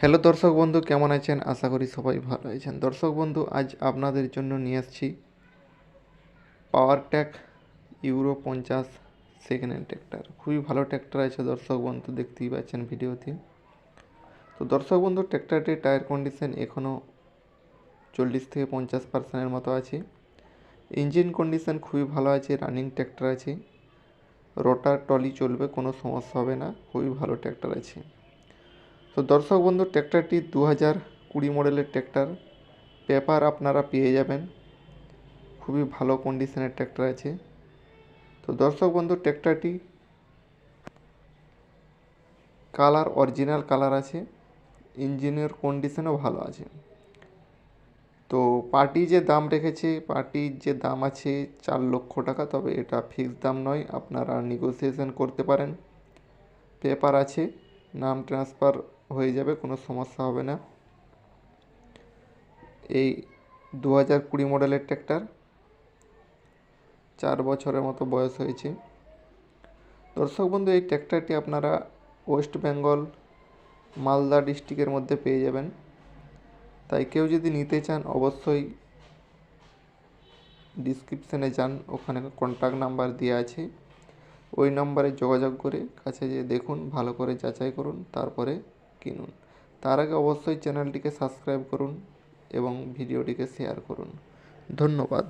Hello দর্শক বন্ধু, কেমন আছেন? আশা করি সবাই ভালো আছেন। দর্শক বন্ধু, আজ আপনাদের জন্য নিয়ে আসছি পাওয়ার ট্যাক ইউরো পঞ্চাশ সেকেন্ড হ্যান্ড ট্র্যাক্টর খুবই ভালো ট্র্যাক্টর আছে দর্শক বন্ধু, দেখতেই পাচ্ছেন ভিডিওতে। তো দর্শক বন্ধু ট্র্যাক্টরটির টায়ার কন্ডিশন এখনও চল্লিশ থেকে পঞ্চাশ পার্সেন্টের মতো আছে। ইঞ্জিন কন্ডিশন খুবই ভালো আছে রানিং ট্র্যাক্টর আছে। রোটার টলি চলবে, কোনো সমস্যা হবে না, খুবই ভালো ট্র্যাক্টর আছে। তো দর্শক বন্ধু, ট্র্যাক্টরটি দু হাজার কুড়ি মডেলের ট্র্যাক্টর। পেপার আপনারা পেয়ে যাবেন। খুবই ভালো কন্ডিশনের ট্র্যাক্টর আছে। তো দর্শক বন্ধু, ট্র্যাক্টরটি কালার অরিজিনাল কালার আছে। ইঞ্জিনের কন্ডিশনও ভালো আছে। তো পার্টি যে দাম রেখেছে পার্টির যে দাম আছে চার লক্ষ টাকা, তবে এটা ফিক্সড দাম নয়, আপনারা নেগোসিয়েশন করতে পারেন। পেপার আছে, নাম ট্রান্সফার হয়ে যাবে, কোনো সমস্যা হবে না। এই দু হাজার কুড়ি মডেলের ট্র্যাক্টর চার বছরের মতো বয়স হয়েছে। দর্শক বন্ধু, এই ট্র্যাক্টরটি আপনারা ওয়েস্ট বেঙ্গল, মালদা ডিস্ট্রিক্টের মধ্যে পেয়ে যাবেন। তাই কেউ যদি নিতে চান, অবশ্যই ডিসক্রিপশানে যান, ওখানে কন্ট্যাক্ট নাম্বার দেওয়া আছে। ওই নম্বরে যোগাযোগ করে কাছে যেয়ে দেখুন, ভালো করে যাচাই করুন, তারপরে কিনুন। তার আগে অবশ্যই চ্যানেলটিকে সাবস্ক্রাইব করুন এবং ভিডিওটিকে শেয়ার করুন। ধন্যবাদ।